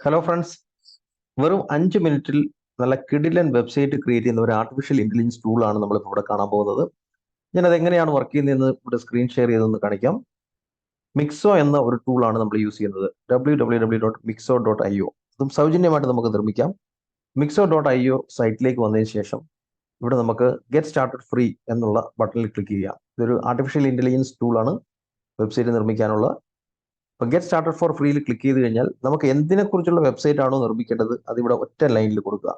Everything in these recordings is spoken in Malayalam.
ഹലോ ഫ്രണ്ട്സ് വെറും അഞ്ച് മിനിറ്റിൽ നല്ല കിഡിലൻ വെബ്സൈറ്റ് ക്രിയേറ്റ് ചെയ്യുന്ന ഒരു ആർട്ടിഫിഷ്യൽ ഇന്റലിജൻസ് ടൂളാണ് നമ്മളിപ്പോൾ ഇവിടെ കാണാൻ പോകുന്നത്. ഞാനത് എങ്ങനെയാണ് വർക്ക് ചെയ്യുന്നതെന്ന് ഇവിടെ സ്ക്രീൻ ഷെയർ ചെയ്തെന്ന് കാണിക്കാം. മിക്സോ എന്ന ഒരു ടൂളാണ് നമ്മൾ യൂസ് ചെയ്യുന്നത്. W W W dot Mixo dot I O അതും സൗജന്യമായിട്ട് നമുക്ക് നിർമ്മിക്കാം. മിക്സോ ഡോട്ട് ഐ ഒ സൈറ്റിലേക്ക് വന്നതിന് ശേഷം ഇവിടെ നമുക്ക് ഗെറ്റ് സ്റ്റാർട്ടഡ് ഫ്രീ എന്നുള്ള ബട്ടണിൽ ക്ലിക്ക് ചെയ്യാം ഇതൊരു ആർട്ടിഫിഷ്യൽ ഇന്റലിജൻസ് ടൂളാണ് വെബ്സൈറ്റ് നിർമ്മിക്കാനുള്ള. അപ്പോൾ ഗെറ്റ് സ്റ്റാർട്ടഡ് ഫോർ ഫ്രീയിൽ ക്ലിക്ക് ചെയ്ത് കഴിഞ്ഞാൽ നമുക്ക് എന്തിനെക്കുറിച്ചുള്ള വെബ്സൈറ്റ് ആണോ നിർമ്മിക്കേണ്ടത് അത് ഇവിടെ ഒറ്റ ലൈനിൽ കൊടുക്കുക.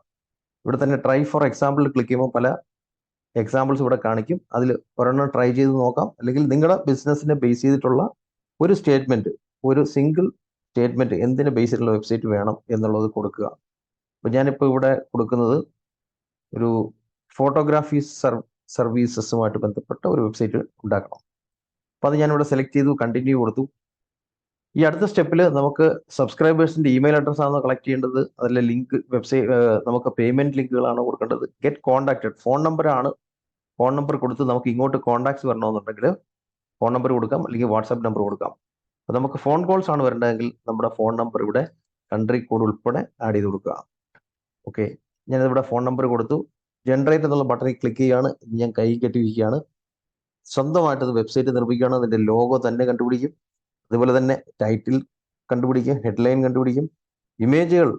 ഇവിടെ തന്നെ ട്രൈ ഫോർ എക്സാമ്പിൾ ക്ലിക്ക് ചെയ്യുമ്പോൾ പല എക്സാമ്പിൾസ് ഇവിടെ കാണിക്കും. അതിൽ ഒരെണ്ണം ട്രൈ ചെയ്ത് നോക്കാം. അല്ലെങ്കിൽ നിങ്ങളുടെ ബിസിനസ്സിനെ ബേസ് ചെയ്തിട്ടുള്ള ഒരു സ്റ്റേറ്റ്മെന്റ് ഒരു സിംഗിൾ സ്റ്റേറ്റ്മെന്റ് എന്തിനെ ബേസ് ചെയ്തിട്ടുള്ള വെബ്സൈറ്റ് വേണം എന്നുള്ളത് കൊടുക്കുക. അപ്പോൾ ഞാനിപ്പോൾ ഇവിടെ കൊടുക്കുന്നത് ഒരു ഫോട്ടോഗ്രാഫി സർവീസസുമായിട്ട് ബന്ധപ്പെട്ട ഒരു വെബ്സൈറ്റ് ഉണ്ടാക്കണം. അപ്പോൾ അത് ഞാനിവിടെ സെലക്ട് ചെയ്തു കണ്ടിന്യൂ കൊടുത്തു. ഈ അടുത്ത സ്റ്റെപ്പിൽ നമുക്ക് സബ്സ്ക്രൈബേഴ്സിന്റെ ഇമെയിൽ അഡ്രസ് ആണ് കളക്ട് ചെയ്യേണ്ടത്? അതിലെ ലിങ്ക് വെബ്സൈറ്റ് നമുക്ക് പേയ്മെന്റ് ലിങ്കുകളാണ് കൊടുക്കേണ്ടത്? ഗെറ്റ് കോൺടാക്റ്റഡ് ഫോൺ നമ്പർ ആണ്. ഫോൺ നമ്പർ കൊടുത്ത് നമുക്ക് ഇങ്ങോട്ട് കോൺടാക്ട്സ് വരണമെന്നുണ്ടെങ്കിൽ ഫോൺ നമ്പർ കൊടുക്കാം. അല്ലെങ്കിൽ വാട്സാപ്പ് നമ്പർ കൊടുക്കാം. അപ്പോൾ നമുക്ക് ഫോൺ കോൾസ് ആണ് വരേണ്ടതെങ്കിൽ നമ്മുടെ ഫോൺ നമ്പർ ഇവിടെ കൺട്രി കോഡ് ഉൾപ്പെടെ ആഡ് ചെയ്ത് കൊടുക്കുക. ഓക്കെ ഞാനിവിടെ ഫോൺ നമ്പർ കൊടുത്തു. ജനറേറ്റ് എന്നുള്ള ബട്ടണിൽ ക്ലിക്ക് ചെയ്യുകയാണ് ഞാൻ കൈ കെട്ടിയിരിക്കുകയാണ്. സ്വന്തമായിട്ട് വെബ്സൈറ്റ് നിർമ്മിക്കുകയാണ്. അതിന്റെ ലോഗോ തന്നെ കണ്ടുപിടിക്കും. അതുപോലെ തന്നെ ടൈറ്റിൽ കണ്ടുപിടിക്കും ഹെഡ്ലൈൻ കണ്ടുപിടിക്കും. ഇമേജുകൾ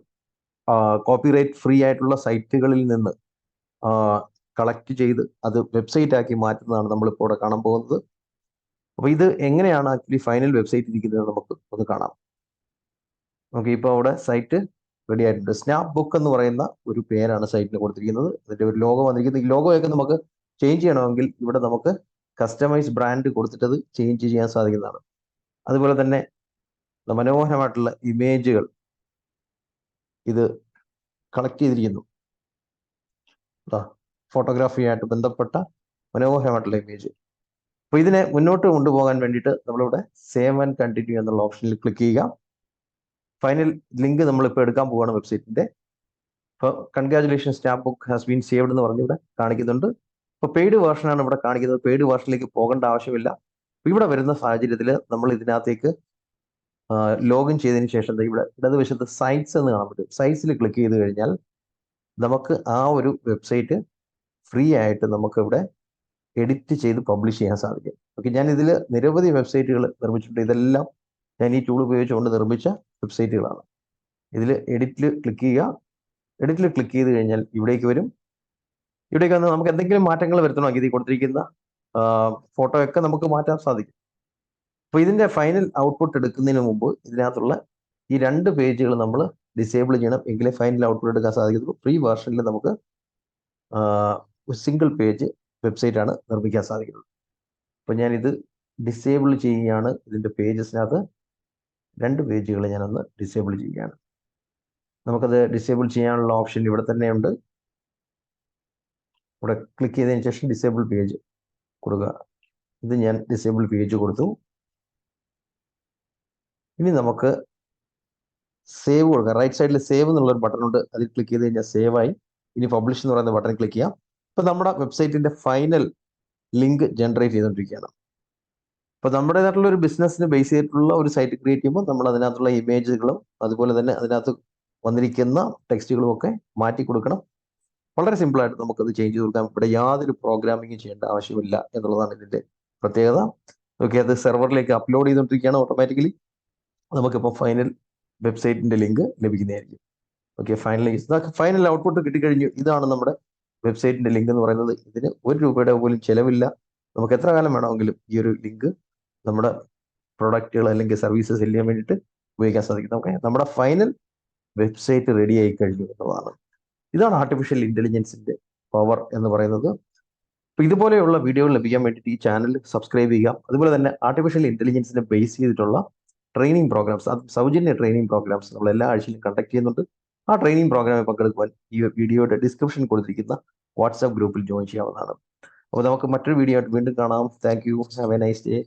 കോപ്പിറൈറ്റ് ഫ്രീ ആയിട്ടുള്ള സൈറ്റുകളിൽ നിന്ന് കളക്ട് ചെയ്ത് അത് വെബ്സൈറ്റ് ആക്കി മാറ്റുന്നതാണ് നമ്മളിപ്പോൾ ഇവിടെ കാണാൻ പോകുന്നത്. അപ്പോൾ ഇത് എങ്ങനെയാണ് ആക്ച്വലി ഫൈനൽ വെബ്സൈറ്റ് ഇരിക്കുന്നത് നമുക്ക് ഒന്ന് കാണാം. നമുക്ക് ഇപ്പോൾ അവിടെ സൈറ്റ് റെഡി ആയിട്ടുണ്ട്. സ്നാപ്പ് ബുക്ക് എന്ന് പറയുന്ന ഒരു പേരാണ് സൈറ്റിന് കൊടുത്തിരിക്കുന്നത്. അതിന്റെ ഒരു ലോഗോ വന്നിരിക്കുന്നത് ഈ ലോഗോയൊക്കെ നമുക്ക് ചേഞ്ച് ചെയ്യണമെങ്കിൽ ഇവിടെ നമുക്ക് കസ്റ്റമൈസ് ബ്രാൻഡ് കൊടുത്തിട്ടത് ചേഞ്ച് ചെയ്യാൻ സാധിക്കുന്നതാണ്. അതുപോലെ തന്നെ മനോഹരമായിട്ടുള്ള ഇമേജുകൾ ഇത് കളക്ട് ചെയ്തിരിക്കുന്നു. ഫോട്ടോഗ്രാഫിയായിട്ട് ബന്ധപ്പെട്ട മനോഹരമായിട്ടുള്ള ഇമേജ് അപ്പൊ ഇതിനെ മുന്നോട്ട് കൊണ്ടുപോകാൻ വേണ്ടിയിട്ട് നമ്മളിവിടെ സേവ് ആൻഡ് കണ്ടിന്യൂ എന്നുള്ള ഓപ്ഷനിൽ ക്ലിക്ക് ചെയ്യുക. ഫൈനൽ ലിങ്ക് നമ്മളിപ്പോൾ എടുക്കാൻ പോവുകയാണ് വെബ്സൈറ്റിന്റെ ഇപ്പോൾ congratulation stamp book has been saved എന്ന് പറഞ്ഞ് ഇവിടെ കാണിക്കുന്നുണ്ട്. ഇപ്പോൾ പെയ്ഡ് വേർഷനാണ് ഇവിടെ കാണിക്കുന്നത്. പെയ്ഡ് വേർഷനിലേക്ക് പോകേണ്ട ആവശ്യമില്ല. ഇവിടെ വരുന്ന സാഹചര്യത്തിൽ നമ്മൾ ഇതിനകത്തേക്ക് ലോഗിൻ ചെയ്തതിന് ശേഷം ഇവിടെ ഇടതുവശത്ത് സൈറ്റ്സ് എന്ന് കാണാൻ പറ്റും. സൈറ്റ്സിൽ ക്ലിക്ക് ചെയ്ത് കഴിഞ്ഞാൽ നമുക്ക് ആ ഒരു വെബ്സൈറ്റ് ഫ്രീ ആയിട്ട് നമുക്ക് ഇവിടെ എഡിറ്റ് ചെയ്ത് പബ്ലിഷ് ചെയ്യാൻ സാധിക്കും. ഓക്കെ ഞാൻ ഇതിൽ നിരവധി വെബ്സൈറ്റുകൾ നിർമ്മിച്ചിട്ടുണ്ട്. ഇതെല്ലാം ഞാൻ ഈ ടൂൾ ഉപയോഗിച്ചുകൊണ്ട് നിർമ്മിച്ച വെബ്സൈറ്റുകളാണ് ഇതിൽ എഡിറ്റിൽ ക്ലിക്ക് ചെയ്യുക. എഡിറ്റിൽ ക്ലിക്ക് ചെയ്ത് കഴിഞ്ഞാൽ ഇവിടേക്ക് വരും. ഇവിടേക്ക് വന്ന് നമുക്ക് എന്തെങ്കിലും മാറ്റങ്ങൾ വരുത്തണമെങ്കിൽ ഇതിൽ കൊടുത്തിരിക്കുന്ന ഫോട്ടോ ഒക്കെ നമുക്ക് മാറ്റാൻ സാധിക്കും. അപ്പൊ ഇതിന്റെ ഫൈനൽ ഔട്ട്പുട്ട് എടുക്കുന്നതിന് മുമ്പ് ഇതിനകത്തുള്ള ഈ രണ്ട് പേജുകൾ നമ്മൾ ഡിസേബിൾ ചെയ്യണം. എങ്കിലേ ഫൈനൽ ഔട്ട്പുട്ട് എടുക്കാൻ സാധിക്കത്തുള്ളൂ. ഫ്രീ വേർഷനിൽ നമുക്ക് സിംഗിൾ പേജ് വെബ്സൈറ്റ് ആണ് നിർമ്മിക്കാൻ സാധിക്കുന്നത്. അപ്പൊ ഞാൻ ഇത് ഡിസേബിൾ ചെയ്യുകയാണ്. ഇതിന്റെ പേജസിനകത്ത് രണ്ട് പേജുകൾ ഞാനൊന്ന് ഡിസേബിൾ ചെയ്യുകയാണ്. നമുക്കത് ഡിസേബിൾ ചെയ്യാനുള്ള ഓപ്ഷൻ ഇവിടെ തന്നെയുണ്ട്. ഇവിടെ ക്ലിക്ക് ചെയ്തതിന് ശേഷം ഡിസേബിൾ പേജ് കൊടുക്കുക ഇത് ഞാൻ ഡിസേബിൾ പേജ് കൊടുത്തു. ഇനി നമുക്ക് സേവ് കൊടുക്കാം. റൈറ്റ് സൈഡിൽ സേവ് എന്നുള്ള ഒരു ബട്ടൺ ഉണ്ട്. അതിൽ ക്ലിക്ക് ചെയ്ത് കഴിഞ്ഞാൽ സേവ് ആയി. ഇനി പബ്ലിഷ് എന്ന് പറയുന്ന ബട്ടൺ ക്ലിക്ക് ചെയ്യാം. ഇപ്പൊ നമ്മുടെ വെബ്സൈറ്റിന്റെ ഫൈനൽ ലിങ്ക് ജനറേറ്റ് ചെയ്തുകൊണ്ടിരിക്കുകയാണ് അപ്പൊ നമ്മുടേതായിട്ടുള്ള ഒരു ബിസിനസ്സിന് ബേസ് ചെയ്തിട്ടുള്ള ഒരു സൈറ്റ് ക്രിയേറ്റ് ചെയ്യുമ്പോൾ നമ്മൾ അതിനകത്തുള്ള ഇമേജുകളും അതുപോലെ തന്നെ അതിനകത്ത് വന്നിരിക്കുന്ന ടെക്സ്റ്റുകളും ഒക്കെ മാറ്റി കൊടുക്കണം. വളരെ സിമ്പിൾ ആയിട്ട് നമുക്കത് ചേഞ്ച് ചെയ്ത് കൊടുക്കാം. ഇവിടെ യാതൊരു പ്രോഗ്രാമിംഗ് ചെയ്യേണ്ട ആവശ്യമില്ല എന്നുള്ളതാണ് ഇതിന്റെ പ്രത്യേകത. ഓക്കെ അത് സെർവറിലേക്ക് അപ്ലോഡ് ചെയ്തുകൊണ്ടിരിക്കുകയാണ് ഓട്ടോമാറ്റിക്കലി നമുക്കിപ്പോൾ ഫൈനൽ വെബ്സൈറ്റിന്റെ ലിങ്ക് ലഭിക്കുന്നതായിരിക്കും. ഓക്കെ ഫൈനൽ ഫൈനൽ ഔട്ട്പുട്ട് കിട്ടിക്കഴിഞ്ഞു. ഇതാണ് നമ്മുടെ വെബ്സൈറ്റിന്റെ ലിങ്ക് എന്ന് പറയുന്നത്. ഇതിന് ഒരു രൂപയുടെ പോലും ചിലവില്ല. നമുക്ക് എത്ര കാലം വേണമെങ്കിലും ഈ ഒരു ലിങ്ക് നമ്മുടെ പ്രൊഡക്റ്റുകൾ അല്ലെങ്കിൽ സർവീസസ് എല്ലാം ചെയ്യാൻ വേണ്ടിയിട്ട് ഉപയോഗിക്കാൻ സാധിക്കും. നമുക്ക് നമ്മുടെ ഫൈനൽ വെബ്സൈറ്റ് റെഡി ആയി കഴിഞ്ഞു എന്നുള്ളതാണ്. ഇതാണ് ആർട്ടിഫിഷ്യൽ ഇന്റലിജൻസിന്റെ പവർ എന്ന് പറയുന്നത്. അപ്പൊ ഇതുപോലെയുള്ള വീഡിയോകൾ ലഭിക്കാൻ വേണ്ടിയിട്ട് ഈ ചാനൽ സബ്സ്ക്രൈബ് ചെയ്യുക. അതുപോലെ തന്നെ ആർട്ടിഫിഷ്യൽ ഇന്റലിജൻസിനെ ബേസ് ചെയ്തിട്ടുള്ള ട്രെയിനിങ് പ്രോഗ്രാംസ് അത് സൗജന്യ ട്രെയിനിങ് പ്രോഗ്രാംസ് നമ്മൾ എല്ലാ ആഴ്ചയിലും കണ്ടക്ട് ചെയ്യുന്നുണ്ട്. ആ ട്രെയിനിങ് പ്രോഗ്രാമിൽ പങ്കെടുക്കുവാൻ ഈ വീഡിയോയുടെ ഡിസ്ക്രിപ്ഷൻ കൊടുത്തിരിക്കുന്ന വാട്സാപ്പ് ഗ്രൂപ്പിൽ ജോയിൻ ചെയ്യാവുന്നതാണ്. അപ്പോൾ നമുക്ക് മറ്റൊരു വീഡിയോ ആയിട്ട് വീണ്ടും കാണാം. Thank you have a nice day